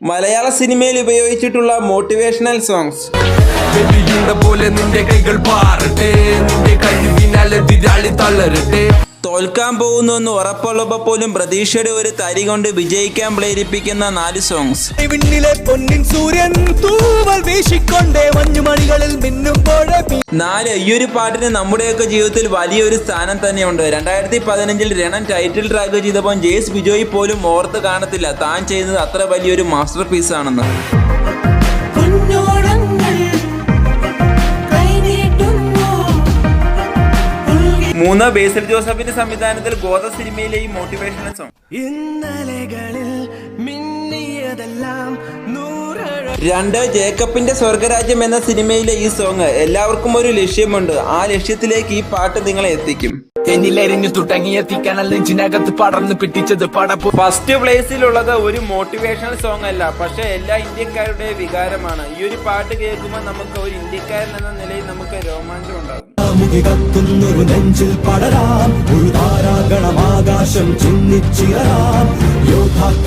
മലയാള സിനിമയിൽ ഉപയോഗിച്ചിട്ടുള്ള motivational songs തോൽക്കാൻ പോകുന്നു എന്ന് ഉറപ്പുള്ളപ്പോൾ പോലും പ്രതീക്ഷയുടെ ഒരു തരി കൊണ്ട് വിജയിക്കാൻ പ്രേരിപ്പിക്കുന്ന നാല് സോങ്സ് പൊന്നിൻ വീശിക്കൊണ്ടേ മഞ്ഞുമണികളിൽ മിന്നുമ്പോഴേ പി- നാല് ഈ ഒരു പാട്ടിന് നമ്മുടെയൊക്കെ ജീവിതത്തിൽ വലിയൊരു സ്ഥാനം തന്നെയുണ്ട്. രണ്ടായിരത്തി പതിനഞ്ചിൽ രണൻ ടൈറ്റിൽ ട്രാക്ക് ചെയ്തപ്പോൾ ജെയ്സ് ബിജോയ് പോലും ഓർത്ത് കാണത്തില്ല. താൻ ചെയ്യുന്നത് അത്ര വലിയൊരു മാസ്റ്റർ പീസ് ആണെന്ന്. മൂന്ന് ബേസിൽ ജോസഫിന്റെ സംവിധാനത്തിൽ ഗോത സിനിമയിലെ ഈ മോട്ടിവേഷണൽ സോങ് ഇന്നലകളിൽ മിന്നിയതെല്ലാം രണ്ട് ജേക്കബിന്റെ സ്വർഗരാജ്യം എന്ന സിനിമയിലെ ഈ സോങ് എല്ലാവർക്കും ഒരു ലക്ഷ്യമുണ്ട്. ആ ലക്ഷ്യത്തിലേക്ക് ഈ പാട്ട് നിങ്ങളെ എത്തിക്കും. എന്നിലെരിഞ്ഞു തുടങ്ങിയ പടർന്ന് നെഞ്ചിനകത്ത് പടർന്നു പിടിച്ചത് പടപ്പു ഫസ്റ്റ് പ്ലേസിലുള്ളത് ഒരു മോട്ടിവേഷണൽ സോങ് അല്ല. പക്ഷെ എല്ലാ ഇന്ത്യക്കാരുടെ വികാരമാണ്. ഈ ഒരു പാട്ട് കേൾക്കുമ്പോൾ നമുക്ക് ഒരു ഇന്ത്യക്കാരൻ എന്ന നിലയിൽ നമുക്ക് രോമാഞ്ചം ഉണ്ടാകും. കത്തുന്നൊരു നെഞ്ചിൽ പടരാം. ചിന്നിച്ചിറരാം യോദ്ധാക്കൾ